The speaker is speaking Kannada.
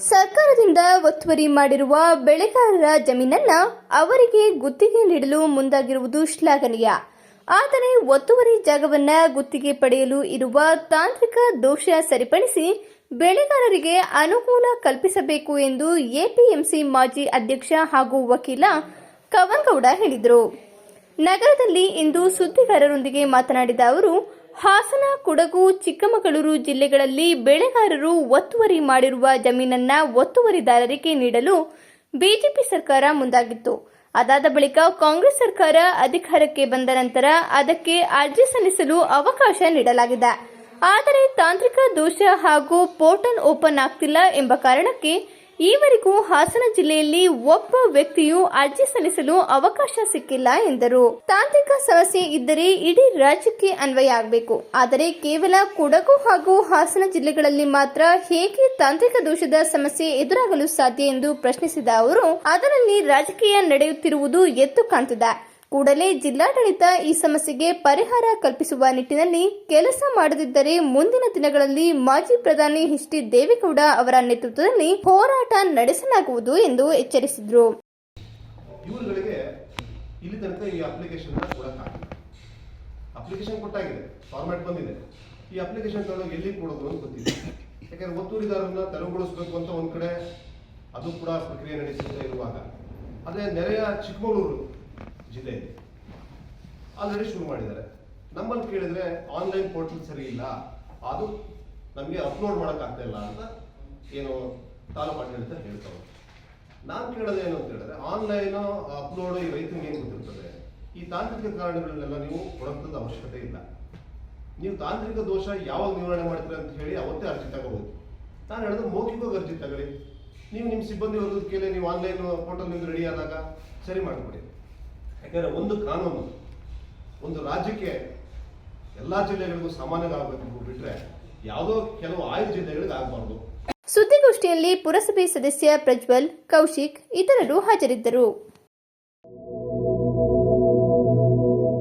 ಸರ್ಕಾರದಿಂದ ಒತ್ತುವರಿ ಮಾಡಿರುವ ಬೆಳೆಗಾರರ ಜಮೀನನ್ನ ಅವರಿಗೆ ಗುತ್ತಿಗೆ ನೀಡಲು ಮುಂದಾಗಿರುವುದು ಶ್ಲಾಘನೀಯ. ಆದರೆ ಒತ್ತುವರಿ ಜಾಗವನ್ನ ಗುತ್ತಿಗೆ ಪಡೆಯಲು ಇರುವ ತಾಂತ್ರಿಕ ದೋಷ ಸರಿಪಡಿಸಿ ಬೆಳೆಗಾರರಿಗೆ ಅನುಕೂಲ ಕಲ್ಪಿಸಬೇಕು ಎಂದು ಎಪಿಎಂಸಿ ಮಾಜಿ ಅಧ್ಯಕ್ಷ ಹಾಗೂ ವಕೀಲ ಕವನ್ಗೌಡ ಹೇಳಿದರು. ನಗರದಲ್ಲಿ ಇಂದು ಸುದ್ದಿಗಾರರೊಂದಿಗೆ ಮಾತನಾಡಿದ ಅವರು ಹಾಸನ, ಕೊಡಗು, ಚಿಕ್ಕಮಗಳೂರು ಜಿಲ್ಲೆಗಳಲ್ಲಿ ಬೆಳೆಗಾರರು ಒತ್ತುವರಿ ಮಾಡಿರುವ ಜಮೀನನ್ನ ಒತ್ತುವರಿದಾರರಿಗೆ ನೀಡಲು ಬಿಜೆಪಿ ಸರ್ಕಾರ ಮುಂದಾಗಿತ್ತು. ಅದಾದ ಬಳಿಕ ಕಾಂಗ್ರೆಸ್ ಸರ್ಕಾರ ಅಧಿಕಾರಕ್ಕೆ ಬಂದ ನಂತರ ಅದಕ್ಕೆ ಅರ್ಜಿ ಸಲ್ಲಿಸಲು ಅವಕಾಶ ನೀಡಲಾಗಿದೆ. ಆದರೆ ತಾಂತ್ರಿಕ ದೋಷ ಹಾಗೂ ಪೋರ್ಟಲ್ ಓಪನ್ ಆಗ್ತಿಲ್ಲ ಎಂಬ ಕಾರಣಕ್ಕೆ ಈವರೆಗೂ ಹಾಸನ ಜಿಲ್ಲೆಯಲ್ಲಿ ಒಬ್ಬ ವ್ಯಕ್ತಿಯು ಅರ್ಜಿ ಸಲ್ಲಿಸಲು ಅವಕಾಶ ಸಿಕ್ಕಿಲ್ಲ ಎಂದರು. ತಾಂತ್ರಿಕ ಸಮಸ್ಯೆ ಇದ್ದರೆ ಇಡೀ ರಾಜ್ಯಕ್ಕೆ ಅನ್ವಯ ಆಗಬೇಕು. ಆದರೆ ಕೇವಲ ಕೊಡಗು ಹಾಗೂ ಹಾಸನ ಜಿಲ್ಲೆಗಳಲ್ಲಿ ಮಾತ್ರ ಹೇಗೆ ತಾಂತ್ರಿಕ ದೋಷದ ಸಮಸ್ಯೆ ಎದುರಾಗಲು ಸಾಧ್ಯ ಎಂದು ಪ್ರಶ್ನಿಸಿದ ಅವರು, ಅದರಲ್ಲಿ ರಾಜಕೀಯ ನಡೆಯುತ್ತಿರುವುದು ಎದ್ದು ಕಾಣ್ತಿದೆ. ಕೂಡಲೇ ಜಿಲ್ಲಾಡಳಿತ ಈ ಸಮಸ್ಯೆಗೆ ಪರಿಹಾರ ಕಲ್ಪಿಸುವ ನಿಟ್ಟಿನಲ್ಲಿ ಕೆಲಸ ಮಾಡದಿದ್ದರೆ ಮುಂದಿನ ದಿನಗಳಲ್ಲಿ ಮಾಜಿ ಪ್ರಧಾನಿ ಎಚ್ ಡಿ ದೇವೇಗೌಡ ಅವರ ನೇತೃತ್ವದಲ್ಲಿ ಹೋರಾಟ ನಡೆಸಲಾಗುವುದು ಎಂದು ಎಚ್ಚರಿಸಿದರು. ಅಪ್ಲಿಕೇಶನ್ ಕೊಟ್ಟಾಗಿದೆ ಫಾರ್ಮ್ಯಾಟ್ ಬಂದಿದೆ. ಈ ಅಪ್ಲಿಕೇಶನ್ ತಗೊಂಡು ಎಲ್ಲಿ ಕೊಡೋದು ಅಂತ ಗೊತ್ತಿಲ್ಲ. ಯಾಕಂದ್ರೆ ಒತ್ತುವರಿದಾರರನ್ನ ತೆರವುಗೊಳಿಸಬೇಕು ಅಂತ ಒಂದು ಕಡೆ, ಅದು ಕೂಡ ಪ್ರಕ್ರಿಯೆ ನಡೆಸುತ್ತಾ ಇರುವಾಗ. ಅದೇ ನೆರೆಯ ಚಿಕ್ಕಮಗಳೂರು ಜಿಲ್ಲೆಯಲ್ಲಿ. ಆಲ್ರೆಡಿ ಶುರು ಮಾಡಿದ್ದಾರೆ. ನಮ್ಮಲ್ಲಿ ಕೇಳಿದ್ರೆ ಆನ್ಲೈನ್ ಪೋರ್ಟಲ್ ಸರಿ ಇಲ್ಲ. ಅದು ನಮಗೆ ಅಪ್ಲೋಡ್ ಮಾಡೋಕ್ಕಾಗ್ತಾ ಇಲ್ಲ ಅಂತ ಏನು ತಾಲೂಕು ಆಡಳಿತ ಹೇಳ್ತಾರೆ ನಾನು ಕೇಳೋದು ಏನು ಅಂತ ಹೇಳಿದ್ರೆ ಆನ್ಲೈನ್ ಅಪ್ಲೋಡ್ ಈ ರೈತನಿಗೆ ಏನು ಗೊತ್ತಿರ್ತದೆ? ಈ ತಾಂತ್ರಿಕ ಕಾರಣಗಳನ್ನೆಲ್ಲ ನೀವು ಕೊಡಂತದ ಅವಶ್ಯಕತೆ ಇಲ್ಲ. ನೀವು ತಾಂತ್ರಿಕ ದೋಷ ಯಾವಾಗ ನಿವಾರಣೆ ಮಾಡ್ತೀರ ಅಂತ ಹೇಳಿ ಅವತ್ತೇ ಅರ್ಜಿ ತಗೋಬಹುದು ನಾನು ಹೇಳಿದ್ರೆ ಮೌಖಿಕವಾಗಿ ಅರ್ಜಿ ತಗೊಳ್ಳಿ. ನೀವು ನಿಮ್ಮ ಸಿಬ್ಬಂದಿ ವರ್ಗದ ಕೇಳಿ ನೀವು ಆನ್ಲೈನ್ ಪೋರ್ಟಲ್ ನಿಮ್ಗೆ ರೆಡಿ ಆದಾಗ ಸರಿ ಮಾಡಿಕೊಡಿ. ಯಾಕಂದ್ರೆ ಒಂದು ಕಾನೂನು, ಒಂದು ರಾಜ್ಯಕ್ಕೆ ಎಲ್ಲ ಜಿಲ್ಲೆಗಳಿಗೂ ಸಾಮಾನ್ಯವಾಗಬೇಕು ಬಿಟ್ಟರೆ ಯಾವುದೋ ಕೆಲವು ಆಯ್ದ ಜಿಲ್ಲೆಗಳಿಗೆ ಆಗಬಾರ್ದು. ಸುದ್ದಿಗೋಷ್ಠಿಯಲ್ಲಿ ಪುರಸಭೆ ಸದಸ್ಯ ಪ್ರಜ್ವಲ್, ಕೌಶಿಕ್ ಇತರರು ಹಾಜರಿದ್ದರು.